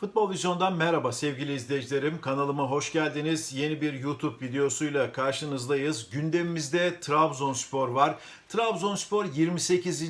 Futbol Vizyon'dan merhaba sevgili izleyicilerim. Kanalıma hoş geldiniz. Yeni bir YouTube videosuyla karşınızdayız. Gündemimizde Trabzonspor var. Trabzonspor 28.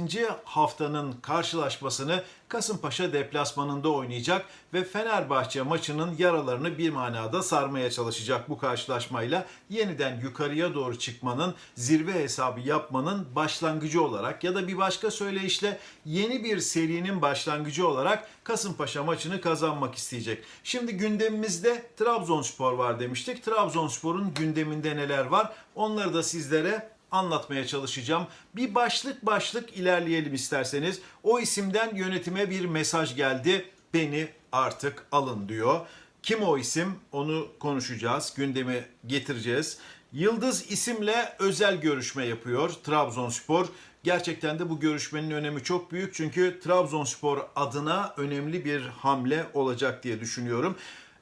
haftanın karşılaşmasını Kasımpaşa deplasmanında oynayacak ve Fenerbahçe maçının yaralarını bir manada sarmaya çalışacak bu karşılaşmayla. Yeniden yukarıya doğru çıkmanın, zirve hesabı yapmanın başlangıcı olarak ya da bir başka söyleyişle yeni bir serinin başlangıcı olarak Kasımpaşa maçını kazanmak isteyecek. Şimdi gündemimizde Trabzonspor var demiştik. Trabzonspor'un gündeminde neler var? Onları da sizlere anlatmaya çalışacağım. Bir başlık başlık ilerleyelim isterseniz. O isimden yönetime bir mesaj geldi. Beni artık alın diyor. Kim o isim? Onu konuşacağız. Gündeme getireceğiz. Yıldız isimle özel görüşme yapıyor Trabzonspor. Gerçekten de bu görüşmenin önemi çok büyük. Çünkü Trabzonspor adına önemli bir hamle olacak diye düşünüyorum.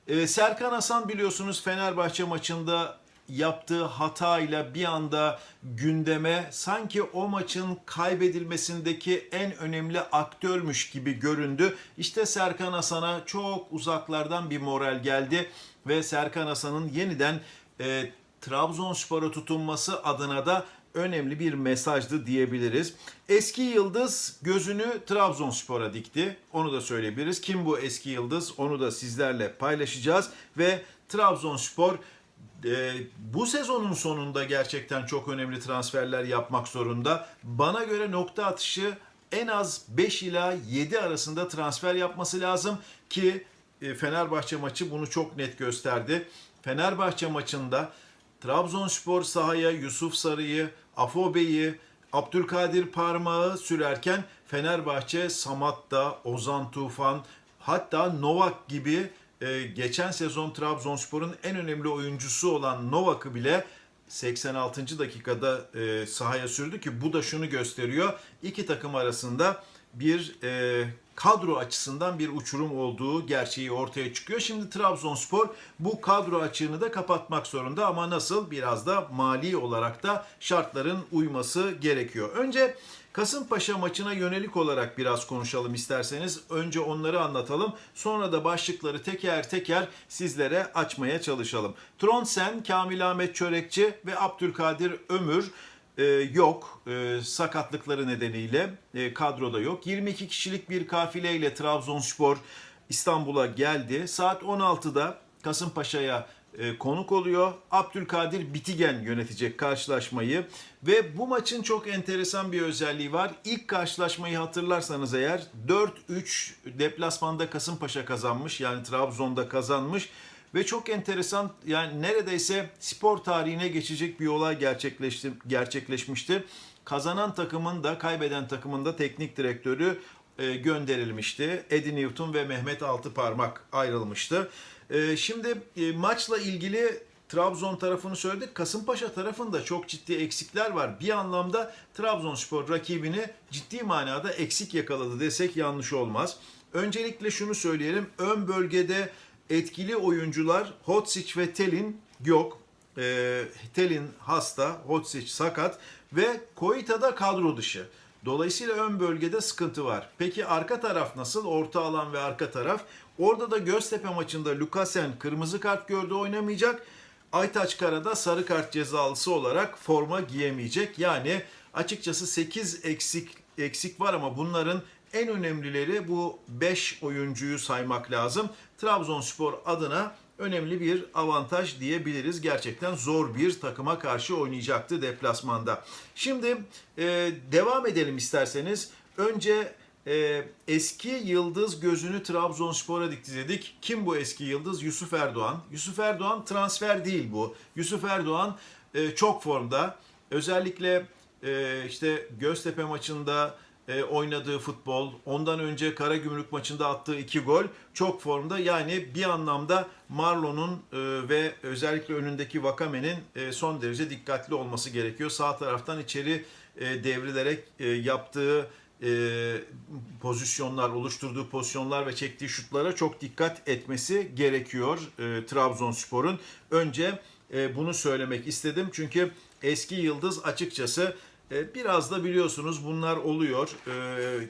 Ee, Serkan Hasan biliyorsunuz Fenerbahçe maçında yaptığı hatayla bir anda gündeme sanki o maçın kaybedilmesindeki en önemli aktörmüş gibi göründü. İşte Serkan Hasan'a çok uzaklardan bir moral geldi ve Serkan Hasan'ın yeniden e, Trabzonspor'a tutunması adına da önemli bir mesajdı diyebiliriz. Eski yıldız gözünü Trabzonspor'a dikti. Onu da söyleyebiliriz. Kim bu eski yıldız? Onu da sizlerle paylaşacağız ve Trabzonspor e, bu sezonun sonunda gerçekten çok önemli transferler yapmak zorunda. Bana göre nokta atışı en az 5 ila 7 arasında transfer yapması lazım ki e, Fenerbahçe maçı bunu çok net gösterdi. Fenerbahçe maçında Trabzonspor sahaya Yusuf Sarı'yı, Afobe'yi, Abdülkadir Parmağı sürerken Fenerbahçe Samat'ta, Ozan Tufan hatta Novak gibi e, geçen sezon Trabzonspor'un en önemli oyuncusu olan Novak'ı bile 86. dakikada e, sahaya sürdü ki bu da şunu gösteriyor. İki takım arasında bir e, kadro açısından bir uçurum olduğu gerçeği ortaya çıkıyor. Şimdi Trabzonspor bu kadro açığını da kapatmak zorunda ama nasıl? Biraz da mali olarak da şartların uyması gerekiyor. Önce Kasımpaşa maçına yönelik olarak biraz konuşalım isterseniz. Önce onları anlatalım. Sonra da başlıkları teker teker sizlere açmaya çalışalım. Tronsen, Kamil Ahmet Çörekçi ve Abdülkadir Ömür e, yok. E, sakatlıkları nedeniyle e, kadroda yok. 22 kişilik bir kafileyle Trabzonspor İstanbul'a geldi. Saat 16'da Kasımpaşa'ya konuk oluyor. Abdülkadir Bitigen yönetecek karşılaşmayı ve bu maçın çok enteresan bir özelliği var. İlk karşılaşmayı hatırlarsanız eğer 4-3 deplasmanda Kasımpaşa kazanmış yani Trabzon'da kazanmış ve çok enteresan yani neredeyse spor tarihine geçecek bir olay gerçekleşti, gerçekleşmişti. Kazanan takımın da kaybeden takımın da teknik direktörü e, gönderilmişti. Eddie Newton ve Mehmet Altıparmak ayrılmıştı. E, şimdi e, maçla ilgili Trabzon tarafını söyledik. Kasımpaşa tarafında çok ciddi eksikler var. Bir anlamda Trabzonspor rakibini ciddi manada eksik yakaladı desek yanlış olmaz. Öncelikle şunu söyleyelim. Ön bölgede etkili oyuncular Hotsic ve Telin yok. E, Telin hasta, Hotsic sakat ve Koita da kadro dışı. Dolayısıyla ön bölgede sıkıntı var. Peki arka taraf nasıl? Orta alan ve arka taraf. Orada da Göztepe maçında Lukasen kırmızı kart gördü oynamayacak. Aytaç Kara da sarı kart cezalısı olarak forma giyemeyecek. Yani açıkçası 8 eksik eksik var ama bunların en önemlileri bu 5 oyuncuyu saymak lazım. Trabzonspor adına önemli bir avantaj diyebiliriz. Gerçekten zor bir takıma karşı oynayacaktı deplasmanda. Şimdi e, devam edelim isterseniz. Önce e, eski yıldız gözünü Trabzonspor'a dikti dedik. Kim bu eski yıldız? Yusuf Erdoğan. Yusuf Erdoğan transfer değil bu. Yusuf Erdoğan e, çok formda. Özellikle e, işte Göztepe maçında e, oynadığı futbol, ondan önce Karagümrük maçında attığı iki gol çok formda. Yani bir anlamda Marlon'un e, ve özellikle önündeki Vakame'nin e, son derece dikkatli olması gerekiyor. Sağ taraftan içeri e, devrilerek e, yaptığı e, pozisyonlar, oluşturduğu pozisyonlar ve çektiği şutlara çok dikkat etmesi gerekiyor e, Trabzonspor'un. Önce e, bunu söylemek istedim çünkü eski yıldız açıkçası e, Biraz da biliyorsunuz bunlar oluyor. E,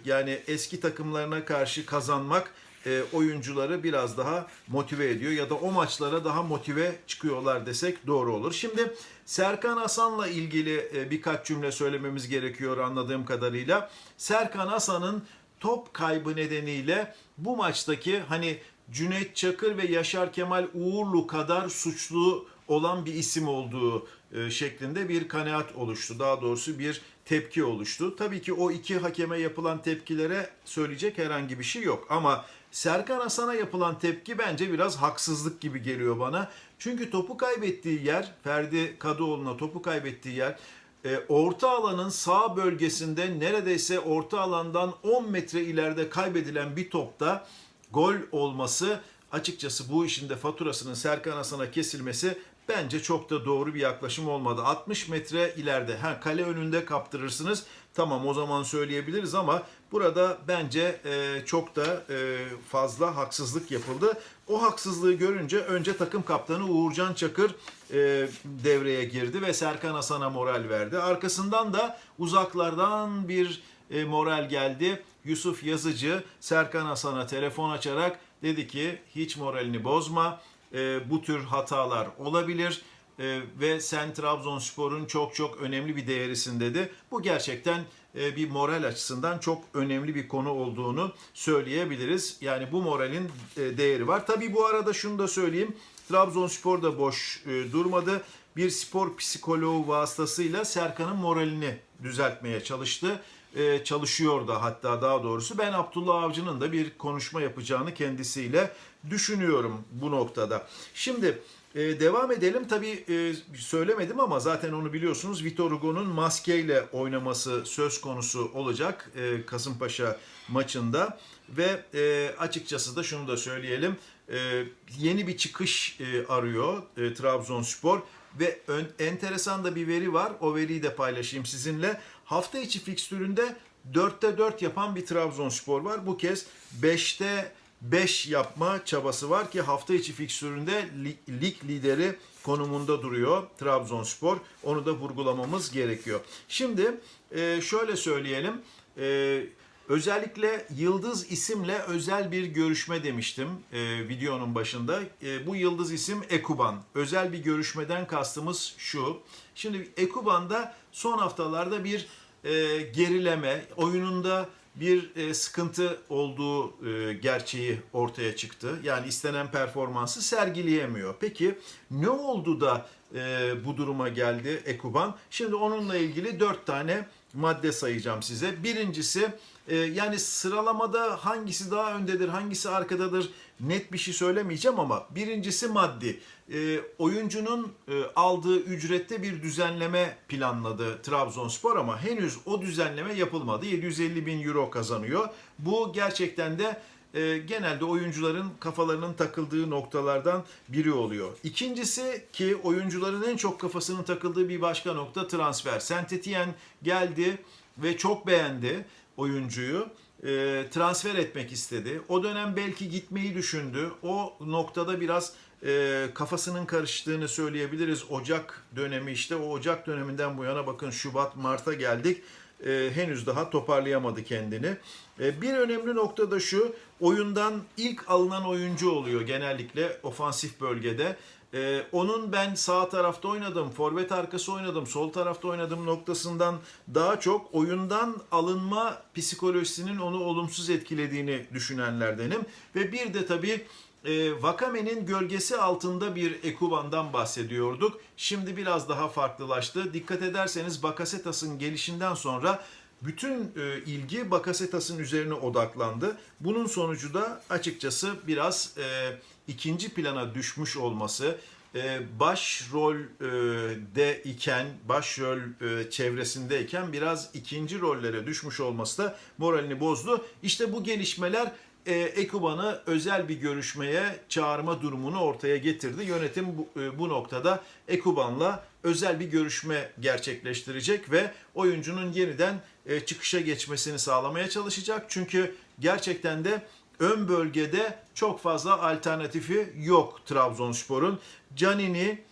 Yani eski takımlarına karşı kazanmak e, oyuncuları biraz daha motive ediyor ya da o maçlara daha motive çıkıyorlar desek doğru olur. Şimdi Serkan Hasan'la ilgili e, birkaç cümle söylememiz gerekiyor anladığım kadarıyla. Serkan Hasan'ın top kaybı nedeniyle bu maçtaki hani Cüneyt Çakır ve Yaşar Kemal Uğurlu kadar suçlu olan bir isim olduğu e, şeklinde bir kanaat oluştu. Daha doğrusu bir tepki oluştu. Tabii ki o iki hakeme yapılan tepkilere söyleyecek herhangi bir şey yok. Ama Serkan Hasan'a yapılan tepki bence biraz haksızlık gibi geliyor bana. Çünkü topu kaybettiği yer, Ferdi Kadıoğlu'na topu kaybettiği yer e, orta alanın sağ bölgesinde neredeyse orta alandan 10 metre ileride kaybedilen bir topta gol olması açıkçası bu işin de faturasının Serkan Hasan'a kesilmesi bence çok da doğru bir yaklaşım olmadı. 60 metre ileride ha kale önünde kaptırırsınız tamam o zaman söyleyebiliriz ama burada bence e, çok da e, fazla haksızlık yapıldı. O haksızlığı görünce önce takım kaptanı Uğurcan Çakır e, devreye girdi ve Serkan Hasan'a moral verdi. Arkasından da uzaklardan bir e, moral geldi. Yusuf Yazıcı Serkan Hasan'a telefon açarak dedi ki hiç moralini bozma. E, bu tür hatalar olabilir e, ve sen Trabzonspor'un çok çok önemli bir değerisin dedi. Bu gerçekten e, bir moral açısından çok önemli bir konu olduğunu söyleyebiliriz. Yani bu moralin e, değeri var. Tabii bu arada şunu da söyleyeyim. Trabzonspor da boş e, durmadı. Bir spor psikoloğu vasıtasıyla Serkan'ın moralini düzeltmeye çalıştı. E, çalışıyor da hatta daha doğrusu. Ben Abdullah Avcı'nın da bir konuşma yapacağını kendisiyle düşünüyorum bu noktada. Şimdi e, devam edelim. Tabii e, söylemedim ama zaten onu biliyorsunuz. Vitor Hugo'nun maskeyle oynaması söz konusu olacak e, Kasımpaşa maçında. Ve e, açıkçası da şunu da söyleyelim. E, yeni bir çıkış e, arıyor e, Trabzonspor. Ve ön, enteresan da bir veri var. O veriyi de paylaşayım sizinle. Hafta içi fikstüründe 4'te 4 yapan bir Trabzonspor var. Bu kez 5'te 5 yapma çabası var ki hafta içi fikstüründe lig, lig lideri konumunda duruyor Trabzonspor. Onu da vurgulamamız gerekiyor. Şimdi e, şöyle söyleyelim. E, özellikle Yıldız isimle özel bir görüşme demiştim e, videonun başında. E, bu Yıldız isim Ekuban. Özel bir görüşmeden kastımız şu. Şimdi Ekuban'da son haftalarda bir e, gerileme, oyununda bir e, sıkıntı olduğu e, gerçeği ortaya çıktı. Yani istenen performansı sergileyemiyor. Peki ne oldu da e, bu duruma geldi Ekuban? Şimdi onunla ilgili dört tane madde sayacağım size. Birincisi e, yani sıralamada hangisi daha öndedir, hangisi arkadadır net bir şey söylemeyeceğim ama birincisi maddi. E, oyuncunun e, aldığı ücrette bir düzenleme planladı Trabzonspor ama henüz o düzenleme yapılmadı. 750 bin euro kazanıyor. Bu gerçekten de e, genelde oyuncuların kafalarının takıldığı noktalardan biri oluyor. İkincisi ki oyuncuların en çok kafasının takıldığı bir başka nokta transfer. Saint Etienne geldi ve çok beğendi oyuncuyu e, transfer etmek istedi. O dönem belki gitmeyi düşündü. O noktada biraz e, kafasının karıştığını söyleyebiliriz. Ocak dönemi işte o Ocak döneminden bu yana bakın Şubat Mart'a geldik. E, henüz daha toparlayamadı kendini. E, bir önemli nokta da şu oyundan ilk alınan oyuncu oluyor genellikle ofansif bölgede. Ee, onun ben sağ tarafta oynadım, forvet arkası oynadım, sol tarafta oynadım noktasından daha çok oyundan alınma psikolojisinin onu olumsuz etkilediğini düşünenlerdenim. Ve bir de tabii e, Vakame'nin gölgesi altında bir Ekuban'dan bahsediyorduk. Şimdi biraz daha farklılaştı. Dikkat ederseniz Bakasetas'ın gelişinden sonra bütün e, ilgi Bakasetas'ın üzerine odaklandı. Bunun sonucu da açıkçası biraz e, ikinci plana düşmüş olması, e, başrolde iken, başrol e, çevresindeyken biraz ikinci rollere düşmüş olması da moralini bozdu. İşte bu gelişmeler e, Ekuban'ı özel bir görüşmeye çağırma durumunu ortaya getirdi. Yönetim bu, e, bu noktada Ekuban'la özel bir görüşme gerçekleştirecek ve oyuncunun yeniden e, çıkışa geçmesini sağlamaya çalışacak. Çünkü gerçekten de ön bölgede çok fazla alternatifi yok Trabzonspor'un. Canini,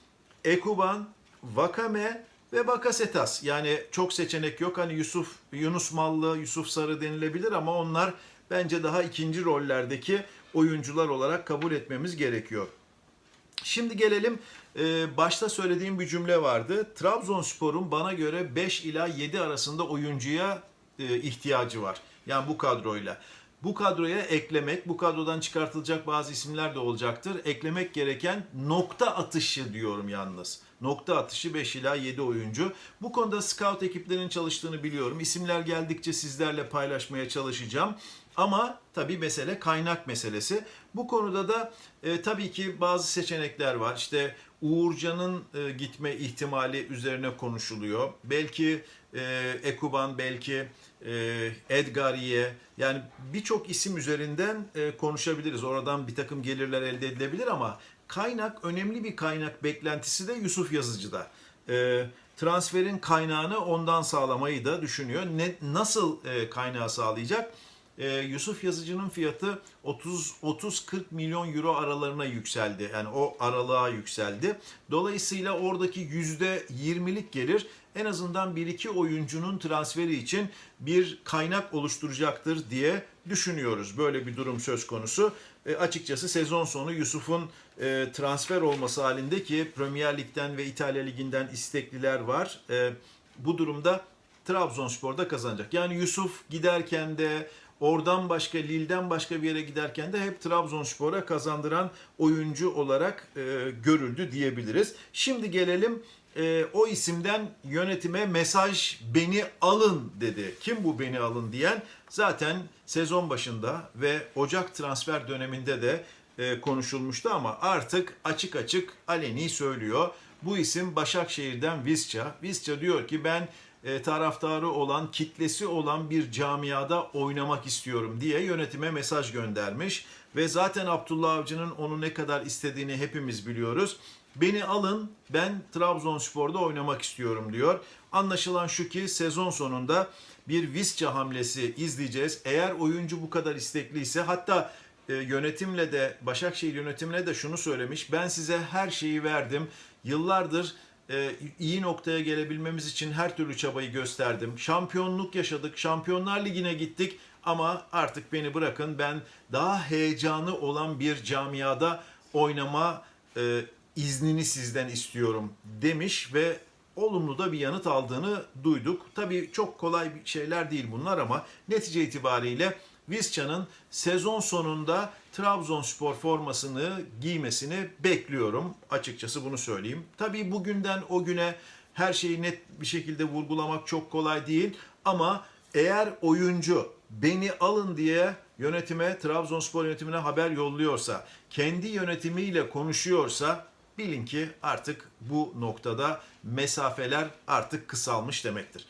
Ekuban, Vakame ve Bakasetas. Yani çok seçenek yok. Hani Yusuf, Yunus Mallı, Yusuf Sarı denilebilir ama onlar bence daha ikinci rollerdeki oyuncular olarak kabul etmemiz gerekiyor. Şimdi gelelim e, başta söylediğim bir cümle vardı. Trabzonspor'un bana göre 5 ila 7 arasında oyuncuya e, ihtiyacı var. Yani bu kadroyla. Bu kadroya eklemek, bu kadrodan çıkartılacak bazı isimler de olacaktır. Eklemek gereken nokta atışı diyorum yalnız. Nokta atışı 5 ila 7 oyuncu. Bu konuda scout ekiplerinin çalıştığını biliyorum. İsimler geldikçe sizlerle paylaşmaya çalışacağım. Ama tabii mesele kaynak meselesi. Bu konuda da e, tabii ki bazı seçenekler var. İşte Uğurcan'ın e, gitme ihtimali üzerine konuşuluyor. Belki e, Ekuban, belki e, Edgariye yani birçok isim üzerinden e, konuşabiliriz. Oradan bir takım gelirler elde edilebilir ama kaynak önemli bir kaynak beklentisi de Yusuf Yazıcı'da. E, transferin kaynağını ondan sağlamayı da düşünüyor. Ne nasıl e, kaynağı sağlayacak? E, Yusuf Yazıcı'nın fiyatı 30 30-40 milyon euro aralarına yükseldi. Yani o aralığa yükseldi. Dolayısıyla oradaki %20'lik gelir en azından bir iki oyuncunun transferi için bir kaynak oluşturacaktır diye düşünüyoruz. Böyle bir durum söz konusu. E, açıkçası sezon sonu Yusuf'un e, transfer olması halinde ki Premier Lig'den ve İtalya Ligi'nden istekliler var. E, bu durumda Trabzonspor'da kazanacak. Yani Yusuf giderken de oradan başka Lille'den başka bir yere giderken de hep Trabzonspor'a kazandıran oyuncu olarak e, görüldü diyebiliriz. Şimdi gelelim e, o isimden yönetime mesaj beni alın dedi. Kim bu beni alın diyen zaten sezon başında ve Ocak transfer döneminde de e, konuşulmuştu ama artık açık açık aleni söylüyor. Bu isim Başakşehir'den Visca. Visca diyor ki ben e, taraftarı olan, kitlesi olan bir camiada oynamak istiyorum diye yönetime mesaj göndermiş. Ve zaten Abdullah Avcı'nın onu ne kadar istediğini hepimiz biliyoruz. Beni alın ben Trabzonspor'da oynamak istiyorum diyor. Anlaşılan şu ki sezon sonunda bir Visca hamlesi izleyeceğiz. Eğer oyuncu bu kadar istekliyse hatta e, yönetimle de Başakşehir yönetimle de şunu söylemiş. Ben size her şeyi verdim. Yıllardır e, iyi noktaya gelebilmemiz için her türlü çabayı gösterdim. Şampiyonluk yaşadık. Şampiyonlar Ligi'ne gittik ama artık beni bırakın. Ben daha heyecanı olan bir camiada oynama e, iznini sizden istiyorum demiş ve olumlu da bir yanıt aldığını duyduk. Tabii çok kolay şeyler değil bunlar ama netice itibariyle Visca'nın sezon sonunda Trabzonspor formasını giymesini bekliyorum. Açıkçası bunu söyleyeyim. Tabii bugünden o güne her şeyi net bir şekilde vurgulamak çok kolay değil ama eğer oyuncu beni alın diye yönetime, Trabzonspor yönetimine haber yolluyorsa, kendi yönetimiyle konuşuyorsa bilin ki artık bu noktada mesafeler artık kısalmış demektir.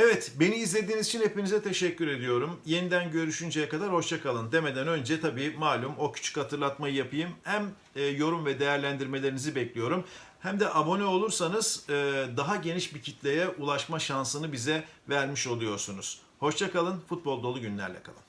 Evet, beni izlediğiniz için hepinize teşekkür ediyorum. Yeniden görüşünceye kadar hoşçakalın demeden önce tabii malum o küçük hatırlatmayı yapayım. Hem e, yorum ve değerlendirmelerinizi bekliyorum. Hem de abone olursanız e, daha geniş bir kitleye ulaşma şansını bize vermiş oluyorsunuz. Hoşçakalın, futbol dolu günlerle kalın.